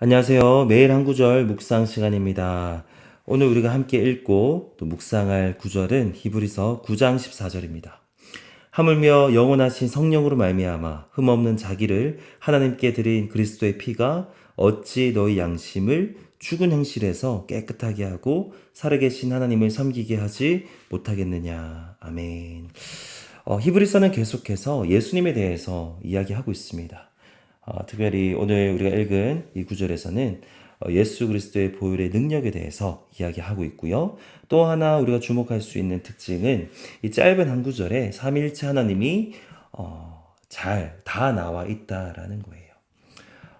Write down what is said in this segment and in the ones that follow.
안녕하세요. 매일 한 구절 묵상 시간입니다. 오늘 우리가 함께 읽고 또 묵상할 구절은 히브리서 9장 14절입니다. 하물며 영원하신 성령으로 말미암아 흠없는 자기를 하나님께 드린 그리스도의 피가 어찌 너희 양심을 죽은 행실에서 깨끗하게 하고 살아계신 하나님을 섬기게 하지 못하겠느냐. 아멘. 어, 히브리서는 계속해서 예수님에 대해서 이야기하고 있습니다. 어, 특별히 오늘 우리가 읽은 이 구절에서는 어, 예수 그리스도의 보혈의 능력에 대해서 이야기하고 있고요. 또 하나 우리가 주목할 수 있는 특징은 이 짧은 한 구절에 삼위일체 하나님이 어, 잘 다 나와 있다라는 거예요.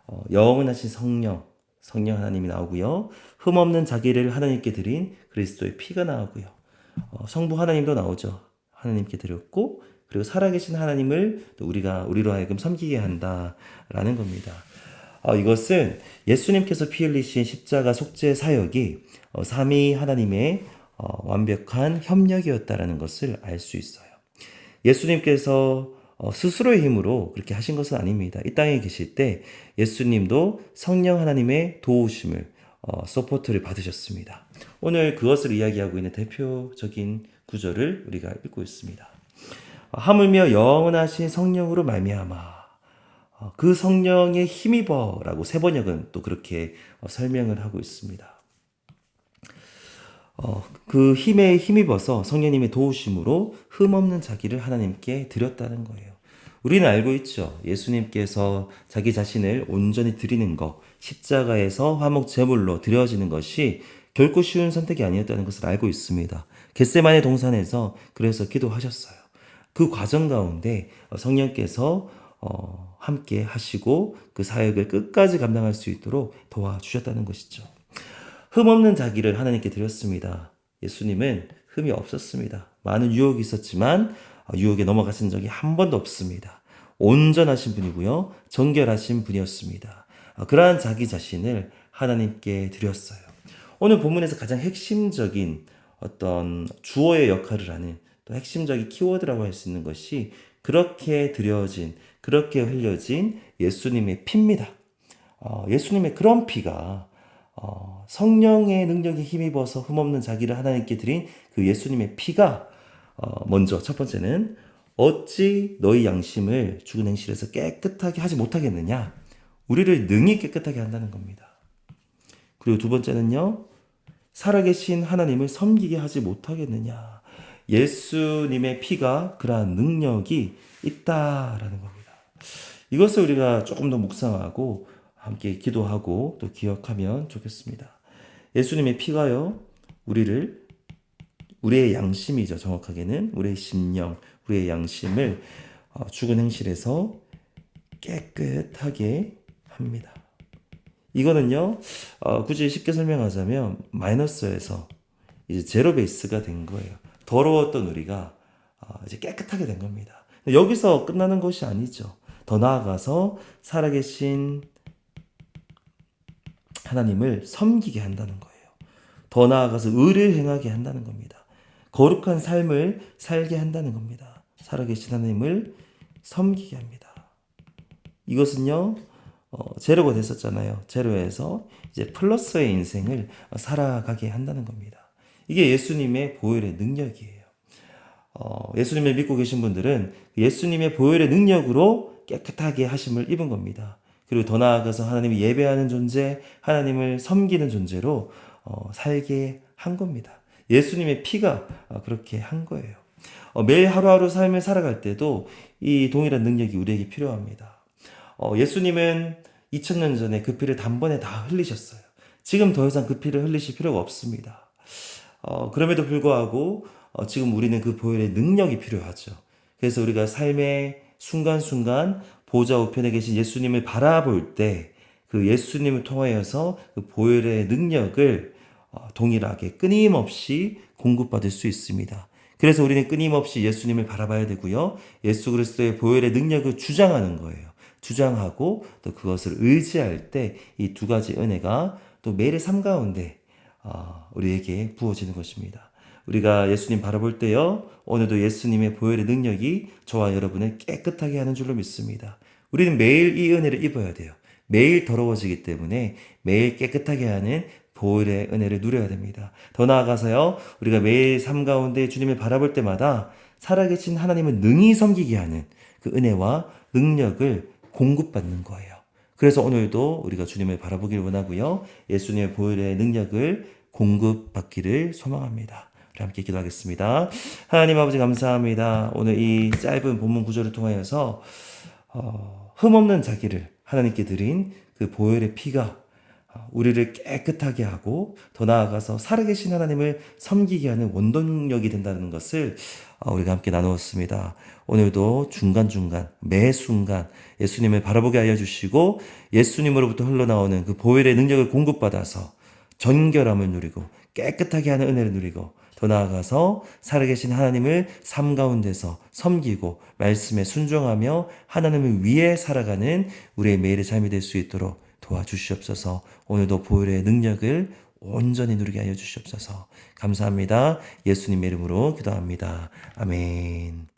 어, 영원하신 성령, 성령 하나님이 나오고요. 흠없는 자기를 하나님께 드린 그리스도의 피가 나오고요. 어, 성부 하나님도 나오죠. 하나님께 드렸고 그리고 살아계신 하나님을 또 우리가 우리로 하여금 섬기게 한다라는 겁니다. 어, 이것은 예수님께서 피 흘리신 십자가 속죄 사역이 어, 삼위 하나님의 어, 완벽한 협력이었다라는 것을 알 수 있어요. 예수님께서 어, 스스로의 힘으로 그렇게 하신 것은 아닙니다. 이 땅에 계실 때 예수님도 성령 하나님의 도우심을 어, 서포트를 받으셨습니다. 오늘 그것을 이야기하고 있는 대표적인 구절을 우리가 읽고 있습니다. 하물며 영원하신 성령으로 말미암아 어, 그 성령의 힘입어라고 세번역은 또 그렇게 어, 설명을 하고 있습니다. 어, 그 힘에 힘입어서 성령님의 도우심으로 흠없는 자기를 하나님께 드렸다는 거예요. 우리는 알고 있죠. 예수님께서 자기 자신을 온전히 드리는 것, 십자가에서 화목 제물로 드려지는 것이 결코 쉬운 선택이 아니었다는 것을 알고 있습니다. 겟세만의 동산에서 그래서 기도하셨어요. 그 과정 가운데 성령께서 어, 함께 하시고 그 사역을 끝까지 감당할 수 있도록 도와주셨다는 것이죠. 흠 없는 자기를 하나님께 드렸습니다. 예수님은 흠이 없었습니다. 많은 유혹이 있었지만 어, 유혹에 넘어가신 적이 한 번도 없습니다. 온전하신 분이고요. 정결하신 분이었습니다. 어, 그러한 자기 자신을 하나님께 드렸어요. 오늘 본문에서 가장 핵심적인 어떤 주어의 역할을 하는 또 핵심적인 키워드라고 할 수 있는 것이 그렇게 드려진, 그렇게 흘려진 예수님의 피입니다. 어, 예수님의 그런 피가 어, 성령의 능력에 힘입어서 흠없는 자기를 하나님께 드린 그 예수님의 피가 어, 먼저 첫 번째는 어찌 너희 양심을 죽은 행실에서 깨끗하게 하지 못하겠느냐? 우리를 능히 깨끗하게 한다는 겁니다. 그리고 두 번째는요, 살아계신 하나님을 섬기게 하지 못하겠느냐? 예수님의 피가 그러한 능력이 있다라는 겁니다. 이것을 우리가 조금 더 묵상하고 함께 기도하고 또 기억하면 좋겠습니다. 예수님의 피가요, 우리를, 우리의 양심이죠. 정확하게는 우리의 심령, 우리의 양심을 어, 죽은 행실에서 깨끗하게 합니다. 이거는요, 어, 굳이 쉽게 설명하자면 마이너스에서 이제 제로 베이스가 된 거예요. 더러웠던 우리가 어, 이제 깨끗하게 된 겁니다. 여기서 끝나는 것이 아니죠. 더 나아가서 살아계신 하나님을 섬기게 한다는 거예요. 더 나아가서 의를 행하게 한다는 겁니다. 거룩한 삶을 살게 한다는 겁니다. 살아계신 하나님을 섬기게 합니다. 이것은요, 어, 제로가 됐었잖아요. 제로에서 이제 플러스의 인생을 살아가게 한다는 겁니다. 이게 예수님의 보혈의 능력이에요. 어, 예수님을 믿고 계신 분들은 예수님의 보혈의 능력으로 깨끗하게 하심을 입은 겁니다. 그리고 더 나아가서 하나님이 예배하는 존재, 하나님을 섬기는 존재로 어, 살게 한 겁니다. 예수님의 피가 어, 그렇게 한 거예요. 어, 매일 하루하루 삶을 살아갈 때도 이 동일한 능력이 우리에게 필요합니다. 어, 예수님은 2000년 전에 그 피를 단번에 다 흘리셨어요. 지금 더 이상 그 피를 흘리실 필요가 없습니다. 어, 그럼에도 불구하고 어, 지금 우리는 그 보혈의 능력이 필요하죠. 그래서 우리가 삶의 순간순간 보좌 우편에 계신 예수님을 바라볼 때 그 예수님을 통하여서 그 보혈의 능력을 어, 동일하게 끊임없이 공급받을 수 있습니다. 그래서 우리는 끊임없이 예수님을 바라봐야 되고요. 예수 그리스도의 보혈의 능력을 주장하는 거예요. 주장하고 또 그것을 의지할 때 이 두 가지 은혜가 또 매일의 삶 가운데 어, 우리에게 부어지는 것입니다. 우리가 예수님 바라볼 때요, 오늘도 예수님의 보혈의 능력이 저와 여러분을 깨끗하게 하는 줄로 믿습니다. 우리는 매일 이 은혜를 입어야 돼요. 매일 더러워지기 때문에 매일 깨끗하게 하는 보혈의 은혜를 누려야 됩니다. 더 나아가서요, 우리가 매일 삶 가운데 주님을 바라볼 때마다 살아계신 하나님을 능히 섬기게 하는 그 은혜와 능력을 공급받는 거예요. 그래서 오늘도 우리가 주님을 바라보길 원하고요. 예수님의 보혈의 능력을 공급받기를 소망합니다. 우리 함께 기도하겠습니다. 하나님 아버지 감사합니다. 오늘 이 짧은 본문 구절을 통하여서 어, 흠없는 자기를 하나님께 드린 그 보혈의 피가 어, 우리를 깨끗하게 하고 더 나아가서 살아계신 하나님을 섬기게 하는 원동력이 된다는 것을 어, 우리가 함께 나누었습니다. 오늘도 중간중간 매 순간 예수님을 바라보게 하여 주시고 예수님으로부터 흘러나오는 그 보혈의 능력을 공급받아서 정결함을 누리고 깨끗하게 하는 은혜를 누리고 더 나아가서 살아계신 하나님을 삶 가운데서 섬기고 말씀에 순종하며 하나님을 위해 살아가는 우리의 매일의 삶이 될 수 있도록 도와주시옵소서 오늘도 보혈의 능력을 온전히 누리게 하여 주시옵소서 감사합니다. 예수님의 이름으로 기도합니다. 아멘.